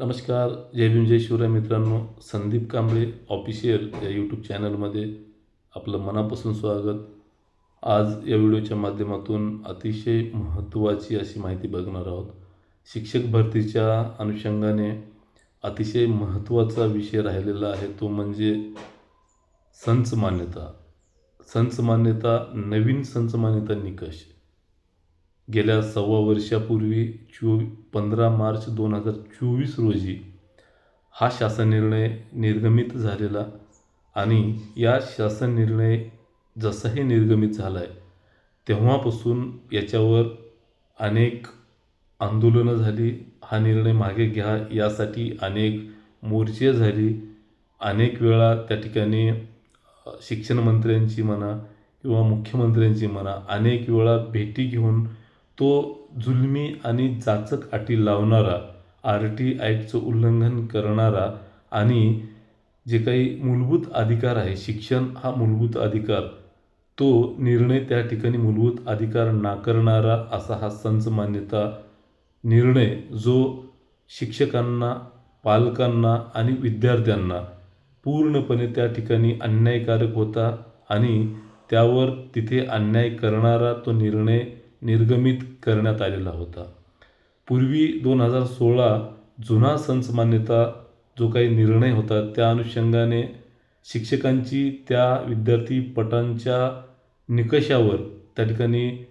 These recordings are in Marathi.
नमस्कार जय भीम जय शिवराय मित्रांनो. संदीप कांबळे ऑफिशियल या यूट्यूब चॅनलमध्ये आपलं मनापासून स्वागत. आज या व्हिडिओच्या माध्यमातून अतिशय महत्त्वाची अशी माहिती बघणार आहोत. शिक्षक भरतीच्या अनुषंगाने अतिशय महत्त्वाचा विषय राहिलेला आहे तो म्हणजे संच मान्यता. संच मान्यता नवीन संच मान्यता निकष. गेल्या सव्वा वर्षापूर्वी चो पंधरा मार्च दोन हजार चोवीस रोजी हा शासन निर्णय निर्गमित झालेला आणि या शासन निर्णय जसाही निर्गमित झाला आहे तेव्हापासून याच्यावर अनेक आंदोलनं झाली. हा निर्णय मागे घ्या यासाठी अनेक मोर्चे झाली. अनेक वेळा त्या ठिकाणी शिक्षणमंत्र्यांची म्हणा किंवा मुख्यमंत्र्यांची म्हणा अनेक वेळा भेटी घेऊन तो जुलमी आणि जाचक अटी लावणारा आर टी आयचं उल्लंघन करणारा आणि जे काही मूलभूत अधिकार आहे शिक्षण हा मूलभूत अधिकार तो निर्णय त्या ठिकाणी मूलभूत अधिकार नाकारणारा असा हा संच मान्यता निर्णय जो शिक्षकांना पालकांना आणि विद्यार्थ्यांना पूर्णपणे त्या ठिकाणी अन्यायकारक होता आणि त्यावर तिथे अन्याय करणारा तो निर्णय निर्गमित करण्यात आलेला होता. पूर्वी दोन हजार सोळा जुना संच मान्यता जो काही निर्णय होता त्या अनुषंगाने शिक्षकांची त्या विद्यार्थी पटांच्या निकषावर त्या ठिकाणी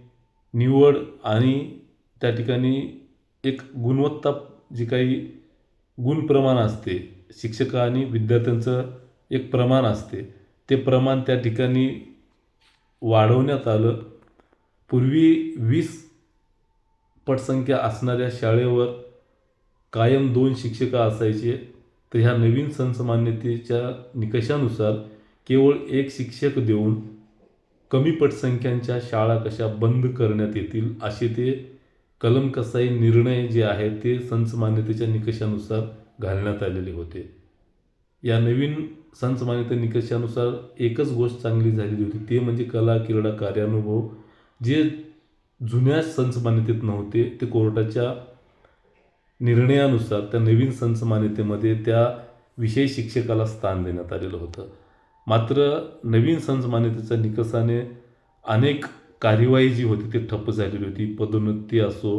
निवड आणि त्या ठिकाणी एक गुणवत्ता जी काही गुणप्रमाण असते शिक्षक आणि विद्यार्थ्यांचं एक प्रमाण असते ते प्रमाण त्या ठिकाणी वाढवण्यात आलं. पूर्वी वीस पटसंख्या असणाऱ्या शाळेवर कायम दोन शिक्षक असायचे तर ह्या नवीन संसमान्यतेच्या निकषानुसार केवळ एक शिक्षक देऊन कमी पटसंख्यांच्या शाळा कशा बंद करण्यात येतील असे ते कलम कसाई निर्णय जे आहेत ते संसमान्यतेच्या निकषानुसार घालण्यात आलेले होते. या नवीन संसमान्यते निकषानुसार एकच गोष्ट चांगली झालेली होती ते म्हणजे कला क्रीडा कार्यानुभव जे जुन्या संच मान्यतेत नव्हते ते कोर्टाच्या निर्णयानुसार त्या नवीन संच मान्यतेमध्ये त्या विषय शिक्षकाला स्थान देण्यात आलेलं होतं. मात्र नवीन संच मान्यतेच्या निकषाने अनेक कार्यवाही जी होती ती ठप्प झालेली होती. पदोन्नती असो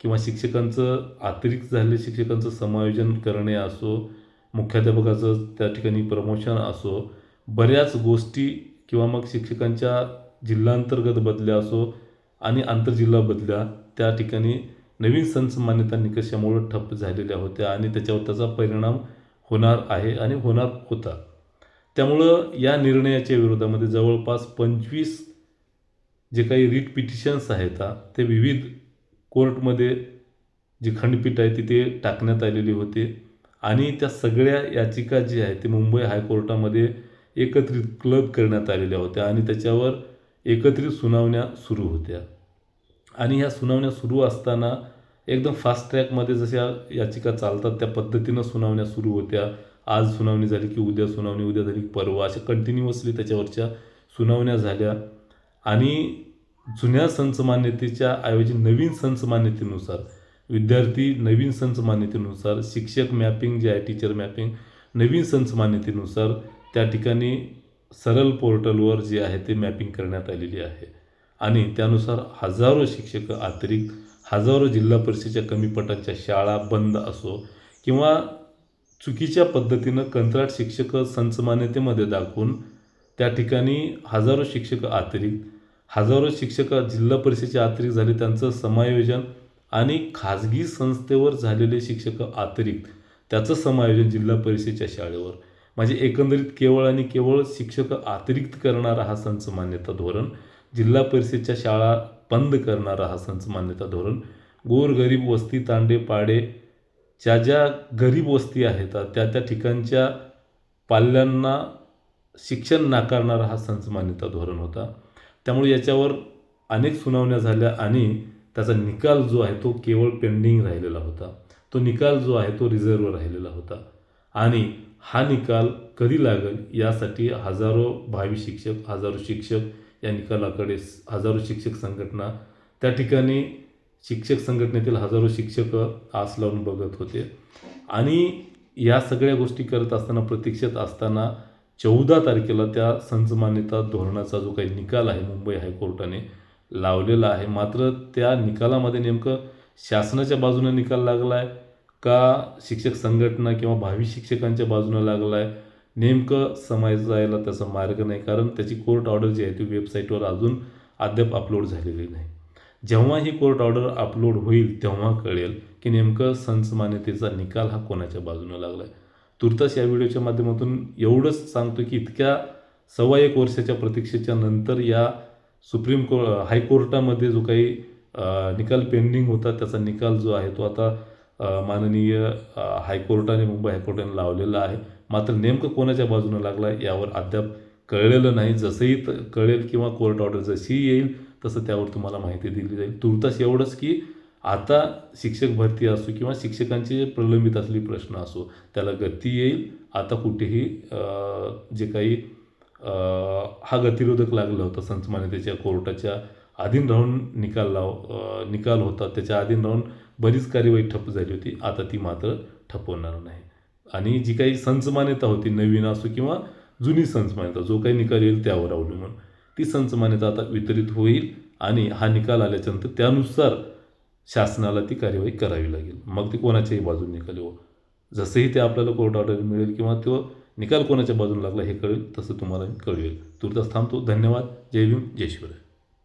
किंवा शिक्षकांचं अतिरिक्त झालेले शिक्षकांचं समायोजन करणे असो मुख्याध्यापकाचं त्या ठिकाणी प्रमोशन असो बऱ्याच गोष्टी किंवा मग शिक्षकांच्या जिल्हांतर्गत बदल्या असो आणि आंतरजिल्हा बदल्या त्या ठिकाणी नवीन संच मान्यता ठप्प झालेल्या होत्या आणि त्याच्यावर त्याचा परिणाम होणार आहे आणि होणार होता. त्यामुळं या निर्णयाच्या विरोधामध्ये जवळपास पंचवीस जे काही रिट पिटिशन्स आहेत ते विविध कोर्टमध्ये जी खंडपीठ आहे तिथे टाकण्यात आलेली होती आणि त्या सगळ्या याचिका जी आहे ते मुंबई हायकोर्टामध्ये एकत्रित क्लब करण्यात आलेल्या होत्या आणि त्याच्यावर एकत्रित सुनावण्या सुरू होत्या. आणि ह्या सुनावण्या सुरू असताना एकदम फास्ट ट्रॅकमध्ये जशा याचिका चालतात त्या पद्धतीनं सुनावण्या सुरू होत्या. आज सुनावणी झाली की उद्या सुनावणी उद्या झाली की परवा अशा कंटिन्युअसली त्याच्यावरच्या सुनावण्या झाल्या. आणि जुन्या संचमान्यतेच्या ऐवजी नवीन संचमान्यतेनुसार विद्यार्थी नवीन संचमान्यतेनुसार शिक्षक मॅपिंग जे आहे टीचर मॅपिंग नवीन संचमान्यतेनुसार त्या ठिकाणी सरल पोर्टलवर जे आहे ते मॅपिंग करण्यात आलेली आहे. आणि त्यानुसार हजारो शिक्षक अतिरिक्त हजारो जिल्हा परिषदेच्या कमी पटांच्या शाळा बंद असो किंवा चुकीच्या पद्धतीनं कंत्राट शिक्षक संचमान्यतेमध्ये दाखवून त्या ठिकाणी हजारो शिक्षक अतिरिक्त हजारो शिक्षक जिल्हा परिषदेचे अतिरिक्त झाले त्यांचं समायोजन आणि खाजगी संस्थेवर झालेले शिक्षक अतिरिक्त त्याचं समायोजन जिल्हा परिषदेच्या शाळेवर म्हणजे एकंदरीत केवळ आणि केवळ शिक्षक अतिरिक्त करणारा हा संच मान्यता धोरण जिल्हा परिषदेच्या शाळा बंद करणारा हा संच मान्यता धोरण गोरगरीब वस्ती तांडे पाडे ज्या ज्या गरीब वस्ती आहेत त्या त्या ठिकाणच्या पाल्यांना शिक्षण नाकारणारा हा संच मान्यता धोरण होता. त्यामुळे याच्यावर अनेक सुनावण्या झाल्या आणि त्याचा निकाल जो आहे तो केवळ पेंडिंग राहिलेला होता. तो निकाल जो आहे तो रिझर्व राहिलेला होता. आणि हा निकाल कधी लागेल यासाठी हजारो भावी शिक्षक हजारो शिक्षक या निकालाकडे हजारो शिक्षक संघटना त्या ठिकाणी शिक्षक संघटनेतील हजारो शिक्षक आस लावून बघत होते. आणि या सगळ्या गोष्टी करत असताना प्रतीक्षेत असताना चौदा तारखेला त्या संजमान्यता धोरणाचा जो काही निकाल आहे मुंबई हायकोर्टाने लावलेला आहे. मात्र त्या निकालामध्ये नेमकं शासनाच्या बाजूने निकाल लागला आहे का शिक्षक संघटना किंवा भावी शिक्षकांच्या बाजूने लागला आहे नेमकं समाजायला त्याचा मार्ग नाही. कारण त्याची कोर्ट ऑर्डर जी आहे ती वेबसाईटवर अजून अद्याप अपलोड झालेली नाही. जेव्हा ही कोर्ट ऑर्डर अपलोड होईल तेव्हा कळेल की नेमकं संसमान्यतेचा निकाल हा कोणाच्या बाजूने लागला आहे तुर्तास या व्हिडिओच्या माध्यमातून एवढंच सांगतो की इतक्या सव्वा एक वर्षाच्या प्रतीक्षेच्या नंतर या सुप्रीम को हायकोर्टामध्ये जो काही निकाल पेंडिंग होता त्याचा निकाल जो आहे तो आता माननीय हायकोर्टाने मुंबई हायकोर्टाने लावलेला आहे. मात्र नेमकं कोणाच्या बाजूने लागला यावर अद्याप कळलेलं नाही. जसंही कळेल किंवा कोर्ट ऑर्डर जशी येईल तसं त्यावर तुम्हाला माहिती दिली जाईल. तुर्तास एवढंच की आता शिक्षक भरती असो किंवा शिक्षकांचे प्रलंबित असलेले प्रश्न असो त्याला गती येईल. आता कुठेही जे काही हा गतिरोधक लागला होता संच मान्यतेच्या कोर्टाच्या अधीन राहून निकाल लाव निकाल होता त्याच्या अधीन राहून बरीच कार्यवाही ठप्प झाली होती. आता ती मात्र ठप्प होणार नाही. आणि जी काही संचमान्यता होती नवीन असो किंवा जुनी संचमान्यता जो काही निकाल येईल त्यावर अवलंबून ती संचमान्यता आता वितरित होईल आणि हा निकाल आल्याच्यानंतर त्यानुसार शासनाला ती कार्यवाही करावी लागेल. मग ती कोणाच्याही बाजूने निकाल हो जसंही ते आपल्याला कोर्ट ऑर्डर मिळेल किंवा तो निकाल कोणाच्या बाजूला लागला हे कळेल तसं तुम्हाला कळवेल तुर्तास थांबतो. धन्यवाद. जय भीम. जय शिवराय.